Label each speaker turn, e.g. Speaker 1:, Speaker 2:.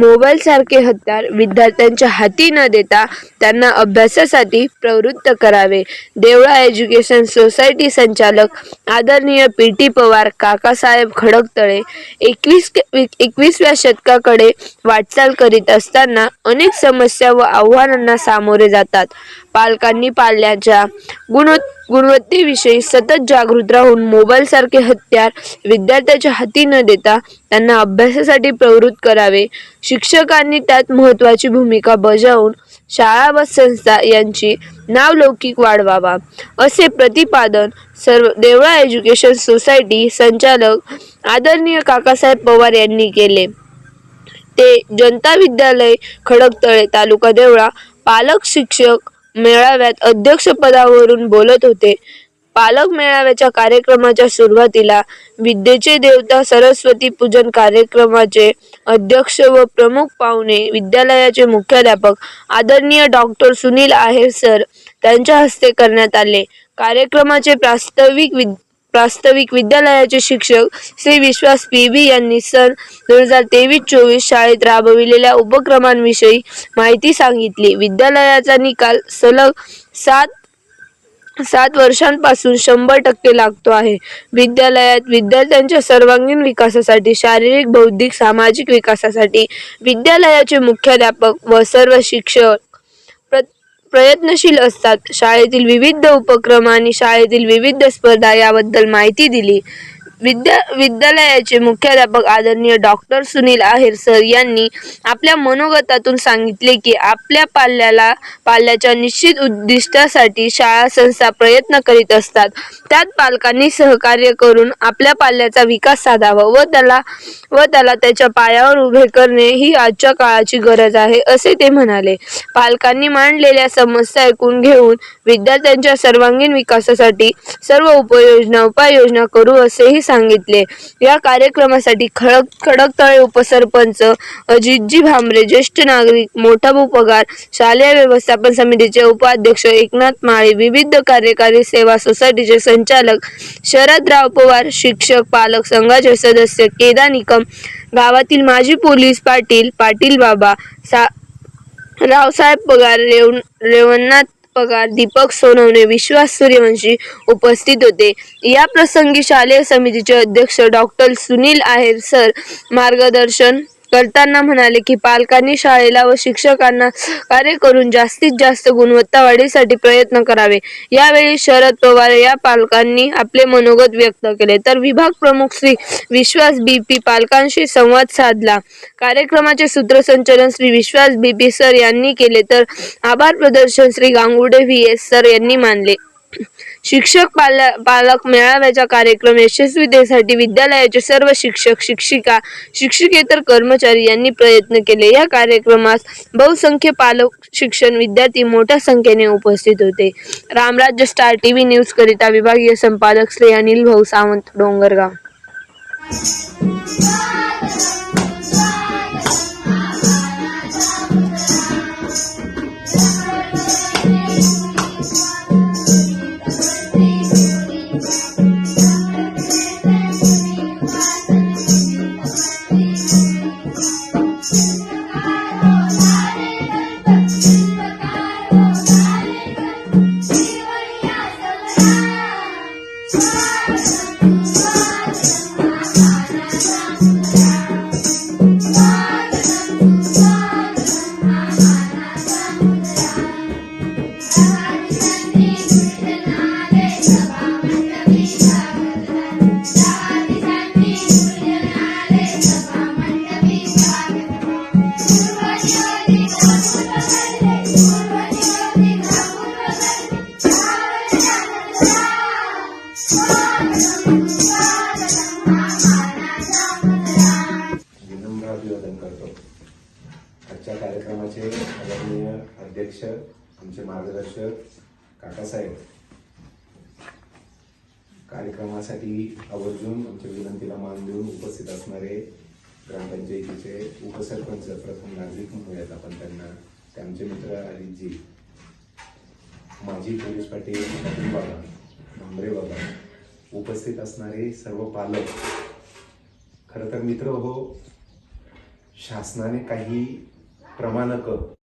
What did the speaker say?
Speaker 1: Mobile सारखे हत्यार विद्यार्थ्यांच्या हाती न देता त्यांना अभ्यासासाठी प्रवृत्त करावे. देवळा एज्युकेशन सोसायटी संचालक आदरणीय पी. टी. पवार काकासाहेब खडकतळे एकवीस एकवीसव्या शतकाकडे वाटचाल करीत असताना अनेक समस्या व आव्हानांना सामोरे जातात. पालकांनी पाल्याच्या गुण गुणवत्तेविषयी सतत जागृत राहून मोबाईल सारखे हत्यार विद्यार्थ्याच्या हाती न देता त्यांना अभ्यासासाठी प्रवृत्त करावे. शिक्षकांनी त्यात महत्त्वाची भूमिका बजावून शाळा व संस्था यांची नावलौकिक वाढवावा. असे प्रतिपादन सर्व देवळा एज्युकेशन सोसायटी संचालक आदरणीय काकासाहेब पवार यांनी केले. ते जनता विद्यालय खडकतळे तालुका देवळा पालक शिक्षक मेळाव्यात अध्यक्षपदावरून बोलत होते. पालक मेळाव्याच्या कार्यक्रमाच्या सुरुवातीला विद्येचे देवता सरस्वती पूजन कार्यक्रमाचे अध्यक्ष व प्रमुख पाहुणे विद्यालयाचे मुख्याध्यापक आदरणीय डॉक्टर सुनील आहेर सर त्यांच्या हस्ते करण्यात आले. कार्यक्रमाचे प्रास्ताविक विद प्रास्ताविक विद्यालयाचे शिक्षक श्री विश्वास पी बी यांनी सन दोन हजार तेवीस चोवीस शाळेत राबविलेल्या उपक्रमांविषयी माहिती सांगितली. विद्यालयाचा निकाल सलग सात सात वर्षांपासून शंभर टक्के लागतो आहे. विद्यालयात विद्यार्थ्यांच्या सर्वांगीण विकासासाठी शारीरिक बौद्धिक सामाजिक विकासासाठी विद्यालयाचे मुख्याध्यापक व सर्व शिक्षक प्रयत्नशील असतात. शाळेतील विविध उपक्रम आणि शाळेतील विविध स्पर्धा याबद्दल माहिती दिली. विद्या विद्यालयाचे मुख्याध्यापक आदरणीय डॉक्टर सुनील आहेर सर यांनी आपल्या मनोगतातून सांगितले की आपल्या पाल्याला पाल्याच्या निश्चित उद्दिष्टासाठी शाळा संस्था प्रयत्न करीत असतात. त्यात पालकांनी सहकार्य करून आपल्या पाल्याचा विकास साधावा व त्याला व त्याला त्याच्या पायावर उभे करणे ही आजच्या काळाची गरज आहे असे ते म्हणाले. पालकांनी मांडलेल्या समस्या ऐकून घेऊन विद्यार्थ्यांच्या सर्वांगीण विकासासाठी सर्व उपयोजना उपाययोजना करू असेही सांगितले. या कार्यक्रमासाठी खडक खडकतळे उपसरपंच अजितजी भांबरे ज्येष्ठ नागरिक मोठा पगार शालेय व्यवस्थापन समितीचे उपाध्यक्ष एकनाथ माळी विविध कार्यकारी सेवा सोसायटीचे संचालक शरदराव पवार शिक्षक पालक संघाचे सदस्य केदा निकम गावातील माजी पोलीस पाटील पाटील बाबा सा रावसाहेब पगार रेव रेवणनाथ पगार दीपक सोनवणे विश्वास सूर्यवंशी उपस्थित होते. या प्रसंगी शालेय समितीचे अध्यक्ष डॉक्टर सुनील आहेर सर मार्गदर्शन करताना म्हणाले की पालकांनी शाळेला व शिक्षकांना कार्य करून जास्तीत जास्त गुणवत्ता वाढीसाठी प्रयत्न करावे. यावेळी शरद पवार या पालकांनी आपले मनोगत व्यक्त केले. तर विभाग प्रमुख श्री विश्वास बीपी पालकांशी संवाद साधला. कार्यक्रमाचे सूत्रसंचालन श्री विश्वास बीपी सर यांनी केले. तर आभार प्रदर्शन Shri Gangude V S sir यांनी मानले. शिक्षक पाल पालक मेळाव्याचा कार्यक्रम यशस्वीतेसाठी विद्यालयाचे सर्व शिक्षक शिक्षिका शिक्षकेतर कर्मचारी यांनी प्रयत्न केले. या कार्यक्रमास बहुसंख्य पालक शिक्षण विद्यार्थी मोठ्या संख्येने उपस्थित होते. रामराज्य स्टार टीव्ही न्यूज करिता विभागीय संपादक श्री अनिल भाऊ सावंत डोंगरगाव.
Speaker 2: Jesus. माननीय अध्यक्ष आमचे मार्गदर्शक काकासाहेब कार्यक्रमासाठी आवर्जून आमच्या विनंतीला मान देऊन उपस्थित असणारे ग्रामपंचायतीचे उपसरपंच प्रथम नागरिक म्हणूयात आपण त्यांना त्यांचे मित्र अजितजी माजी पोलीस पाटील बाबा भांबरे बाबा उपस्थित असणारे सर्व पालक. खरं तर मित्र हो शासनाने काही प्रमाणक